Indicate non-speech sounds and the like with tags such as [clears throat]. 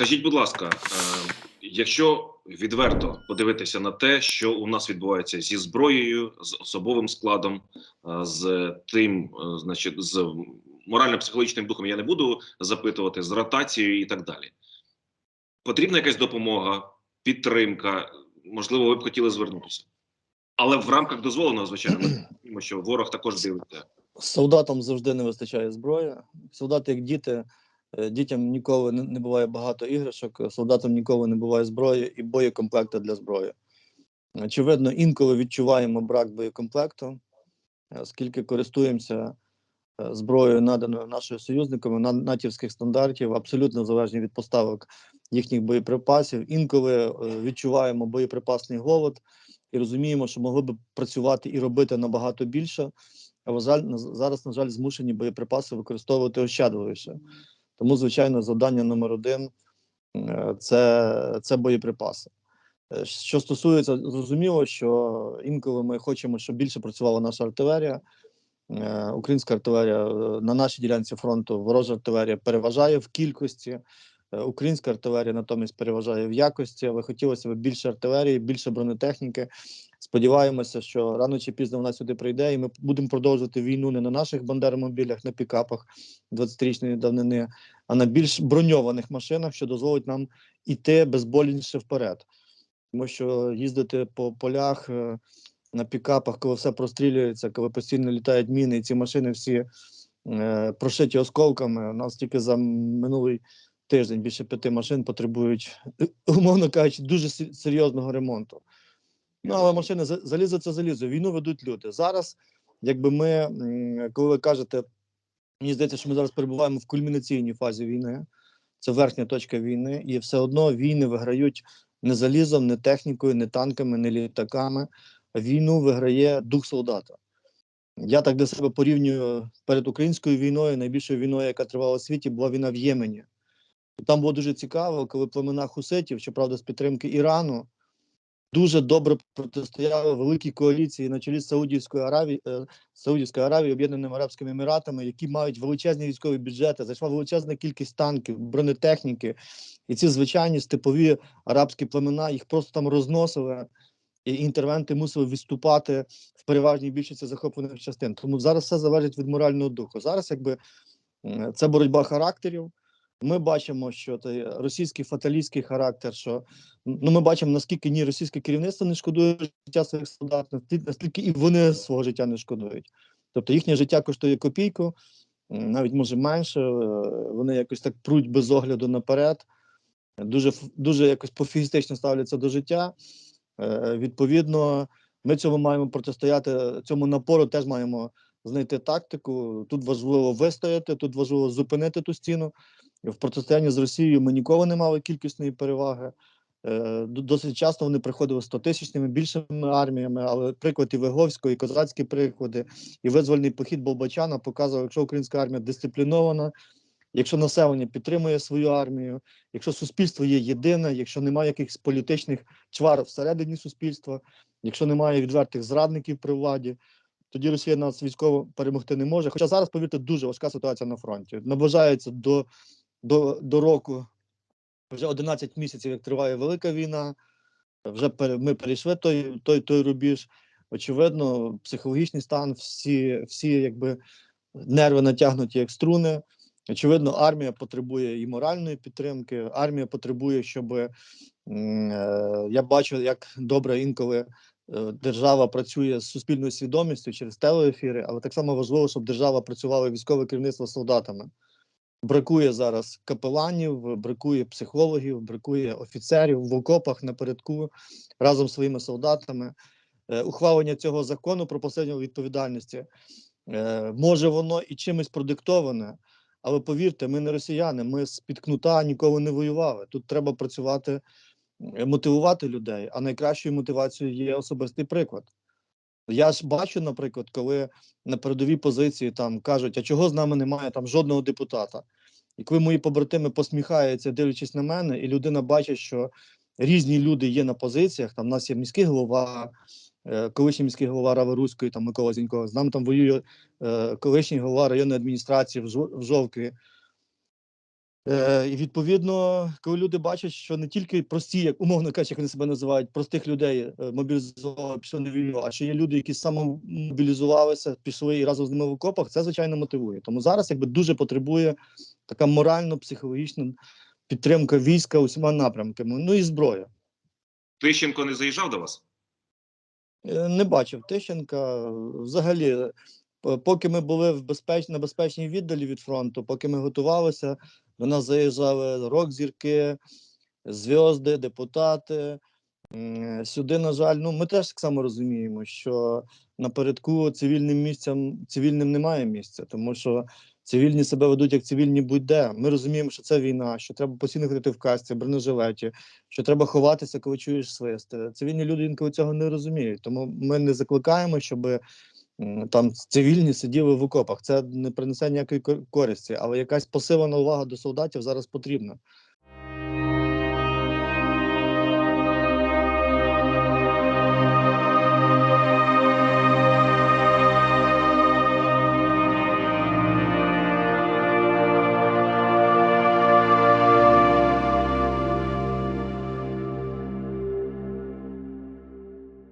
Скажіть, будь ласка, е, якщо відверто подивитися на те, що у нас відбувається зі зброєю, з особовим складом, е, з тим, е, значить, з морально-психологічним духом я не буду запитувати, з ротацією і так далі. Потрібна якась допомога, підтримка. Можливо, ви б хотіли звернутися, але в рамках дозволеного, звичайно, ми [clears throat] що ворог також дивиться. Солдатам завжди не вистачає зброї. Солдати, як діти, дітям ніколи не, буває багато іграшок, солдатам ніколи не буває зброї і боєкомплекта для зброї. Очевидно, інколи відчуваємо брак боєкомплекту, е, оскільки користуємося е, зброєю, наданою нашими союзниками, на- натівських стандартів, абсолютно залежні від поставок їхніх боєприпасів. Інколи е, відчуваємо боєприпасний голод і розуміємо, що могли б працювати і робити набагато більше. А на жаль, на- зараз, на жаль, змушені боєприпаси використовувати ощадливіше. Тому, звичайно, завдання номер один е, це, це боєприпаси. Е, Що стосується, зрозуміло, що інколи ми хочемо, щоб більше працювала наша артилерія. Е, Українська артилерія на нашій ділянці фронту, ворожа артилерія переважає в кількості. Українська артилерія натомість переважає в якості, але хотілося б більше артилерії, більше бронетехніки. Сподіваємося, що рано чи пізно вона сюди прийде, і ми будемо продовжувати війну не на наших бандеромобілях, на пікапах 20-річної давнини, а на більш броньованих машинах, що дозволить нам іти безболіше вперед. Тому що їздити по полях е, на пікапах, коли все прострілюється, коли постійно літають міни, і ці машини всі е, прошиті осколками. У нас тільки за минулий тиждень більше п'яти машин потребують, е, умовно кажучи, дуже серйозного ремонту. Ну, але машини залізо це залізо. Війну ведуть люди. Зараз, якби ми, коли ви кажете, мені здається, що ми зараз перебуваємо в кульмінаційній фазі війни. Це верхня точка війни, і все одно війни виграють не залізом, не технікою, не танками, не літаками. Війну виграє дух солдата. Я так для себе порівнюю перед українською війною, найбільшою війною, яка тривала у світі, була війна в Ємені. Там було дуже цікаво, коли племена хуситів, щоправда, з підтримки Ірану, дуже добре протистояли великій коаліції на чолі з Саудівською Аравією, е, Саудівською Аравією, Об'єднаними Арабськими Еміратами, які мають величезні військові бюджети, зайшла величезна кількість танків, бронетехніки, і ці звичайні степові арабські племена їх просто там розносили, і інтервенти мусили відступати в переважній більшості захоплених частин. Тому зараз все залежить від морального духу. Зараз, якби це боротьба характерів. Ми бачимо, що той російський фаталістський характер, що ну ми бачимо, наскільки ні російське керівництво не шкодує життя своїх солдат, наскільки і вони свого життя не шкодують. Тобто їхнє життя коштує копійку, навіть може менше. е, Вони якось так пруть без огляду наперед, дуже дуже якось пофігістично ставляться до життя. Е, Відповідно, ми цьому маємо протистояти цьому напору, теж маємо знайти тактику. Тут важливо вистояти, тут важливо зупинити ту стіну. В протистоянні з Росією ми ніколи не мали кількісної переваги. Е, Досить часто вони приходили 100-тисячними більшими арміями, але приклад і Виговського, і козацькі приклади, і визвольний похід Болбачана показував, якщо українська армія дисциплінована, якщо населення підтримує свою армію, якщо суспільство є єдине, якщо немає якихось політичних чвар всередині суспільства, якщо немає відвертих зрадників при владі, тоді Росія нас військово перемогти не може. Хоча зараз, повірте, дуже важка ситуація на фронті. Наближається до, до, до року вже 11 місяців, як триває велика війна. Вже ми перейшли той, той, той рубіж. Очевидно, психологічний стан, всі, всі якби нерви натягнуті як струни. Очевидно, армія потребує і моральної підтримки. Армія потребує, щоб е, я бачу, як добре інколи е, держава працює з суспільною свідомістю через телеефіри, але так само важливо, щоб держава працювала військове керівництво з солдатами. Бракує зараз капеланів, бракує психологів, бракує офіцерів в окопах напередку разом з своїми солдатами. Е, Ухвалення цього закону про посилення відповідальності е, може воно і чимось продиктоване, але повірте, ми не росіяни, ми з під кнута ніколи не воювали. Тут треба працювати, е, мотивувати людей. А найкращою мотивацією є особистий приклад. Я ж бачу, наприклад, коли на передовій позиції там кажуть, а чого з нами немає там жодного депутата. І коли мої побратими посміхаються, дивлячись на мене, і людина бачить, що різні люди є на позиціях. Там в нас є міський голова, е, колишній міський голова Рави Руської, там Микола Зінько, з нами там воює е, колишній голова районної адміністрації в Жо- в Жовкві. Е, і відповідно, коли люди бачать, що не тільки прості, як умовно кажучи, як вони себе називають, простих людей мобілізували, пішли на війну, а що є люди, які самомобілізувалися, пішли і разом з ними в окопах, це звичайно мотивує. Тому зараз якби дуже потребує така морально-психологічна підтримка війська усіма напрямками. Ну і зброя. Тищенко не заїжджав до вас? Е, Не бачив Тищенка. Взагалі, е, поки ми були в безпеч... на безпечній віддалі від фронту, поки ми готувалися, до нас заїжджали рок-зірки, зв'язди, депутати. Сюди, на жаль, ну ми теж так само розуміємо, що напередку цивільним місцям цивільним немає місця, тому що цивільні себе ведуть як цивільні будь-де. Ми розуміємо, що це війна, що треба постійно ходити в касці, бронежилеті, що треба ховатися, коли чуєш свист. Цивільні люди інколи цього не розуміють. Тому ми не закликаємо, щоб там цивільні сиділи в окопах. Це не принесе ніякої кор- користі, але якась посилена увага до солдатів зараз потрібна.